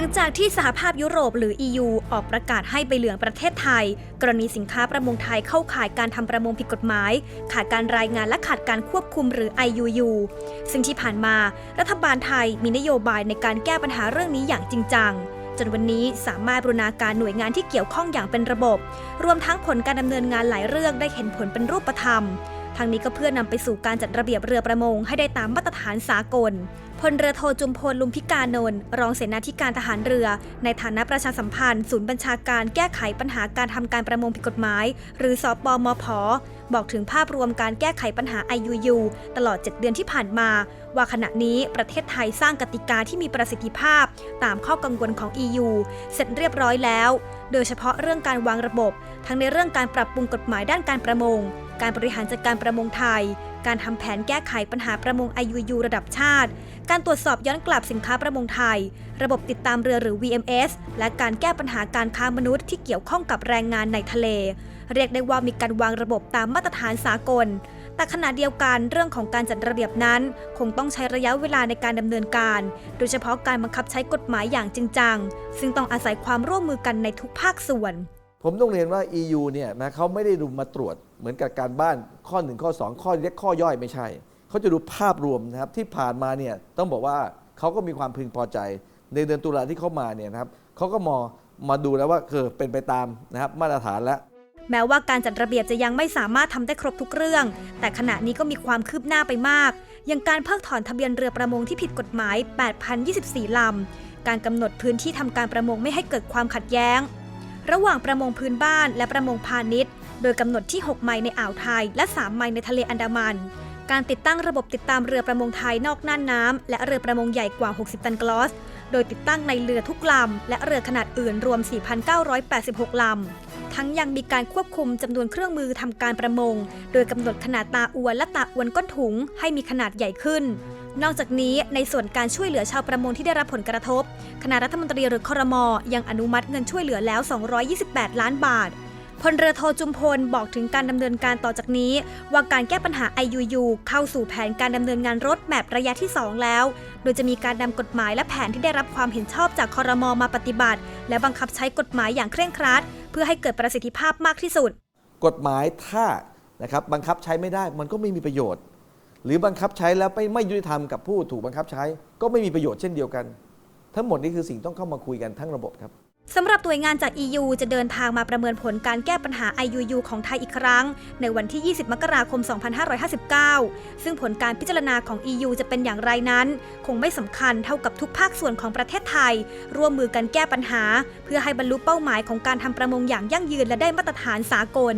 ังจากที่สหภาพยุโรปหรือ EU ออกประกาศให้ใบเหลืองประเทศไทย กรณีสินค้าประมงไทยเข้าข่ายการทำประมงผิดกฎหมาย ขาดการรายงานและขาดการควบคุมหรือ IUU ซึ่งที่ผ่านมา รัฐบาลไทยมีนโยบายในการแก้ปัญหาเรื่องนี้อย่างจริงจังจนวันนี้สามารถบรูรณาการหน่วยงานที่เกี่ยวข้องอย่างเป็นระบบ รวมทั้งผลการดำเนินงานหลายเรื่องได้เห็นผลเป็นรูปธรรมทั้งนี้ก็เพื่อนำไปสู่การจัดระเบียบเรือประมงให้ได้ตามมาตรฐานสากล พลเรือโทจุมพลลุมพิกานนท์รองเสนาธิการทหารเรือ ในฐานะประชาสัมพันธ์ ศูนย์บัญชาการแก้ไขปัญหาการทำการประมงผิดกฎหมาย หรือสอปมพบอกถึงภาพรวมการแก้ไขปัญหา IUU ตลอด 7 เดือนที่ผ่านมา ว่าขณะนี้ประเทศไทยสร้างกติกาที่มีประสิทธิภาพ ตามข้อกังวลของ EU เสร็จเรียบร้อยแล้ว โดยเฉพาะเรื่องการวางระบบ ทั้งในเรื่องการปรับปรุงกฎหมายด้านการประมง การบริหารจัดการประมงไทย การทำแผนแก้ไขปัญหาประมง IUU ระดับชาติ การตรวจสอบย้อนกลับสินค้าประมงไทย ระบบติดตามเรือหรือ VMS และการแก้ปัญหาการค้ามนุษย์ที่เกี่ยวข้องกับแรงงานในทะเล เรียกได้ว่ามีการวางระบบตามมาตรฐานสากล แต่ขณะเดียวกันเรื่องของการจัดระเบียบนั้น คงต้องใช้ระยะเวลาในการดำเนินการ โดยเฉพาะการบังคับใช้กฎหมายอย่างจริงจัง ซึ่งต้องอาศัยความร่วมมือกันในทุกภาคส่วน ผมต้องเรียนว่า EU เนี่ยนะเขาไม่ได้ดูมาตรวจเหมือนกับการบ้านข้อ1ข้อ 2 ข้อเล็กข้อย่อยไม่ใช่ เขาจะดูภาพรวมนะครับที่ผ่านมาเนี่ยต้องบอกว่าเขาก็มีความพึงพอใจ ในเดือนตุลาที่เขามาเนี่ยนะครับเขาก็มองมาดูแล้วว่าเออเป็นไปตามนะครับมาตรฐานแล้วแม้ว่าการจัดระเบียบจะยังไม่สามารถทำได้ครบทุกเรื่อง แต่ขณะนี้ก็มีความคืบหน้าไปมาก อย่างการเพิกถอนทะเบียนเรือประมงที่ผิดกฎหมาย 8,024 ลำ การกำหนดพื้นที่ทำการประมงไม่ให้เกิดความขัดแย้ง ระหว่างประมงพื้นบ้านและประมงพาณิชย์ โดยกำหนดที่ 6 ไมล์ในอ่าวไทย และ 3 ไมล์ในทะเลอันดามัน การติดตั้งระบบติดตามเรือประมงไทยนอกน่านน้ำและเรือประมงใหญ่กว่า 60 ตันกลอส โดยติดตั้งในเรือทุกลำ และเรือขนาดอื่นรวม 4,986 ลำ ทั้งยังมีการควบคุมจำนวนเครื่องมือทำการประมง โดยกำหนดขนาดตาอวนและตาอวนก้นถุงให้มีขนาดใหญ่ขึ้น นอกจากนี้ในส่วนการช่วยเหลือชาวประมงที่ได้รับผลกระทบ คณะรัฐมนตรีหรือครมอยังอนุมัติเงินช่วยเหลือแล้ว 228 ล้านบาท พลเรือโทจุมพลบอกถึงการดำเนินการต่อจากนี้ ว่าการแก้ปัญหา IUU เข้าสู่แผนการดำเนินงานรถแมพระยะที่ 2 แล้ว โดยจะมีการนำกฎหมายและแผนที่ได้รับความเห็นชอบจากคอรมอมาปฏิบัติ และบังคับใช้กฎหมายอย่างเคร่งครัด เพื่อให้เกิดประสิทธิภาพมากที่สุด กฎหมายถ้านะครับบังคับใช้ไม่ได้มันก็ไม่มีประโยชน์ หรือบังคับใช้แล้วไม่ไม่ยุติธรรมกับผู้ถูกบังคับใช้ ก็ไม่มีประโยชน์เช่นเดียวกัน ทั้งหมดนี้คือสิ่งต้องเข้ามาคุยกันทั้งระบบครับ สำหรับหน่วยงานจาก EU จะเดินทางมาประเมินผลการแก้ปัญหา IUU ของไทยอีกครั้ง ในวันที่ 20 มกราคม 2559 ซึ่งผลการพิจารณาของ EU จะเป็นอย่างไรนั้น คงไม่สำคัญเท่ากับทุกภาคส่วนของประเทศไทย ร่วมมือกันแก้ปัญหา เพื่อให้บรรลุเป้าหมายของการทำประมงอย่างยั่งยืนและได้มาตรฐานสากล